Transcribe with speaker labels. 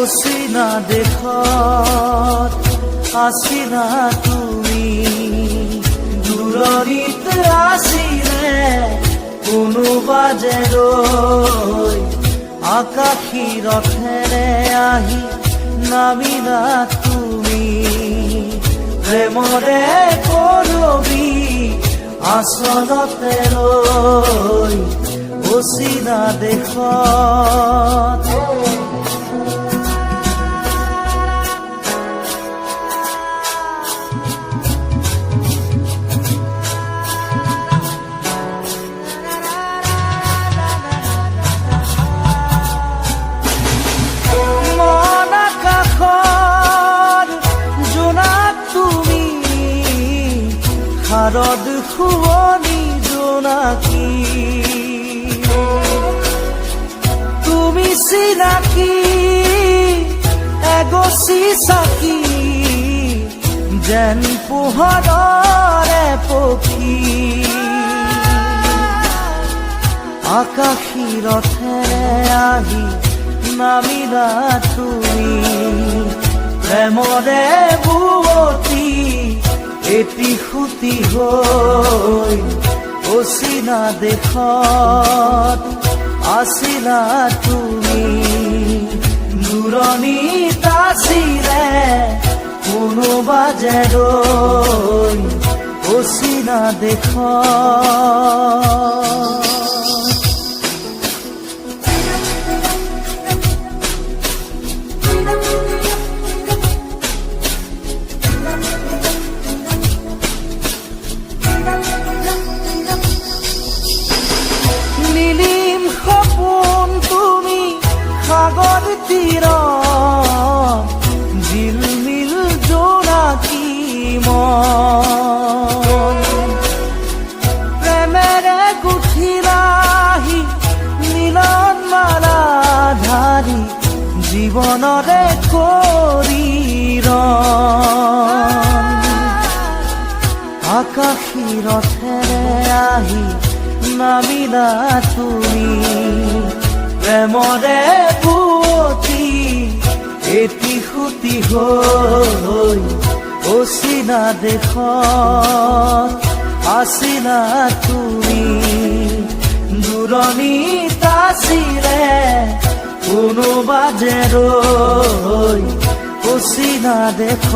Speaker 1: অচিনা দেশত আছিলা তুমি দূৰণিত আছিলে কোনোবা যে ৰৈ আকাশী ৰথেৰে আহি নামিলা তুমি। প্ৰেমৰে কৰবি আচলতে ৰৈ অচিনা দেশত। শাৰদ শুৱনি জোনাকী। তুমি চিনাকি এগচি চাকি যেন পোহৰৰে পক্ষী। আকাশী ৰথেৰে আহি নামিলা তুমি প্ৰেমৰে বুৱতী এটি সুতি হৈ অচিনা আসি না তুমি। দূরণি তাসি রে কোনোবা যে ৰৈ অচিনা দেশত প্রেমেৰে গুঠিলাহি মিলন মালা ধাৰি জীৱনৰে কৰি আকাশী ৰথেৰে আহি নামিলা তুমি প্ৰেমৰে পুতি এটি সুতি হৈ অচিনা দেখ আছিলা তুমি। দূৰণিত আছিলে কোনোবা যে ৰৈ অচিনা দেশত